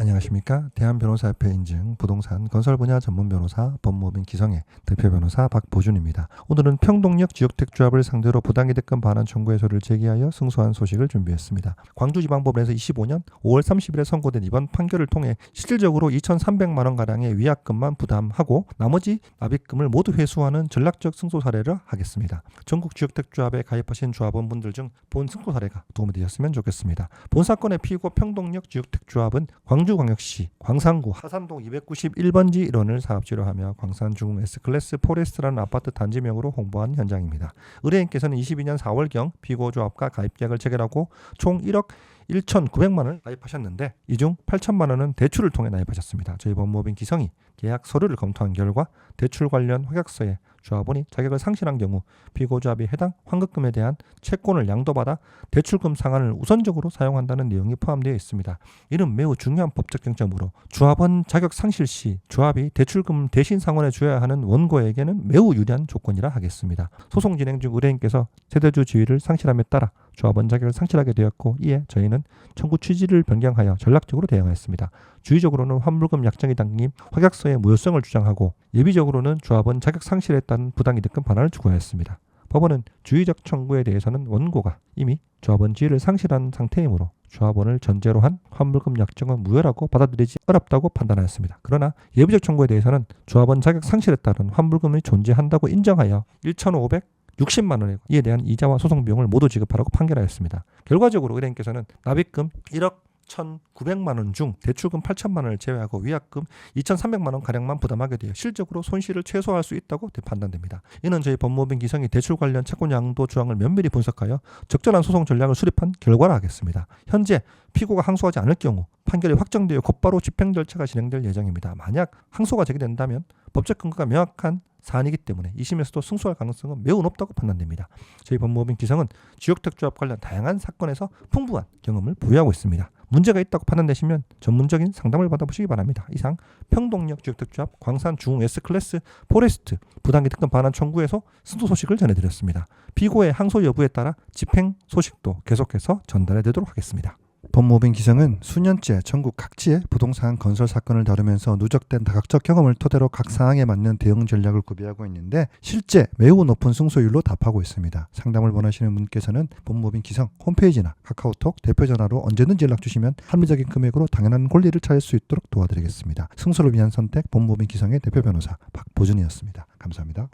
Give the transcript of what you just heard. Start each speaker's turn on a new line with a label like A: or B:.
A: 안녕하십니까. 대한변호사협회 인증 부동산 건설 분야 전문 변호사 법무법인 기성의 대표 변호사 박보준입니다. 오늘은 평동역 지역택조합을 상대로 부당이득금 반환 청구 해소를 제기하여 승소한 소식을 준비했습니다. 광주지방법원에서 25년 5월 30일에 선고된 이번 판결을 통해 실질적으로 2,300만 원 가량의 위약금만 부담하고 나머지 납입금을 모두 회수하는 전략적 승소 사례를 하겠습니다. 전국 지역택조합에 가입하신 조합원분들 중 본 승소 사례가 도움이 되셨으면 좋겠습니다. 본 사건의 피고 평동역 지역택조합은 광주 광역시 광산구 하산동 291번지 일원을 사업지로 하며 광산중흥 S클래스 포레스트라는 아파트 단지명으로 홍보한 현장입니다. 의뢰인께서는 22년 4월경 피고 조합과 가입계약을 체결하고 총 1억 1,900만 원을 가입하셨는데 이 중 8천만 원은 대출을 통해 가입하셨습니다. 저희 법무법인 기성이 계약 서류를 검토한 결과 대출 관련 확약서에 조합원이 자격을 상실한 경우 피고조합이 해당 환급금에 대한 채권을 양도받아 대출금 상환을 우선적으로 사용한다는 내용이 포함되어 있습니다. 이는 매우 중요한 법적 쟁점으로 조합원 자격 상실 시 조합이 대출금 대신 상환해 줘야 하는 원고에게는 매우 유리한 조건이라 하겠습니다. 소송 진행 중 의뢰인께서 세대주 지위를 상실함에 따라 조합원 자격을 상실하게 되었고 이에 저희는 청구 취지를 변경하여 전략적으로 대응하였습니다. 주의적으로는 환불금 약정이 담긴 확약서 의 무효성을 주장하고 예비적으로는 조합원 자격 상실에 따른 부당이득금 반환을 추구하였습니다. 법원은 주의적 청구에 대해서는 원고가 이미 조합원 지위를 상실한 상태이므로 조합원을 전제로 한 환불금 약정은 무효라고 받아들이지 어렵다고 판단하였습니다. 그러나 예비적 청구에 대해서는 조합원 자격 상실에 따른 환불금이 존재한다고 인정하여 1,500 60만 원에 이에 대한 이자와 소송 비용을 모두 지급하라고 판결하였습니다. 결과적으로 의뢰인께서는 납입금 1억 1,900만 원 중 대출금 8천만 원을 제외하고 위약금 2,300만 원 가량만 부담하게 되어 실적으로 손실을 최소화할 수 있다고 판단됩니다. 이는 저희 법무법인 기성이 대출 관련 채권 양도 조항을 면밀히 분석하여 적절한 소송 전략을 수립한 결과라 하겠습니다. 현재 피고가 항소하지 않을 경우 판결이 확정되어 곧바로 집행 절차가 진행될 예정입니다. 만약 항소가 제기된다면 법적 근거가 명확한 사안이기 때문에 2심에서도 승소할 가능성은 매우 높다고 판단됩니다. 저희 법무법인 기성은 지역택조합 관련 다양한 사건에서 풍부한 경험을 보유하고 있습니다. 문제가 있다고 판단되시면 전문적인 상담을 받아보시기 바랍니다. 이상 평동역 지역택조합 광산 중흥 S클래스 포레스트 부당이득금 반환 청구에서 승소 소식을 전해드렸습니다. 피고의 항소 여부에 따라 집행 소식도 계속해서 전달해 드리도록 하겠습니다. 법무법인 기성은 수년째 전국 각지의 부동산 건설 사건을 다루면서 누적된 다각적 경험을 토대로 각 상황에 맞는 대응 전략을 구비하고 있는데 실제 매우 높은 승소율로 답하고 있습니다. 상담을 원하시는 분께서는 법무법인 기성 홈페이지나 카카오톡 대표 전화로 언제든지 연락 주시면 합리적인 금액으로 당연한 권리를 찾을 수 있도록 도와드리겠습니다. 승소를 위한 선택 법무법인 기성의 대표 변호사 박보준이었습니다. 감사합니다.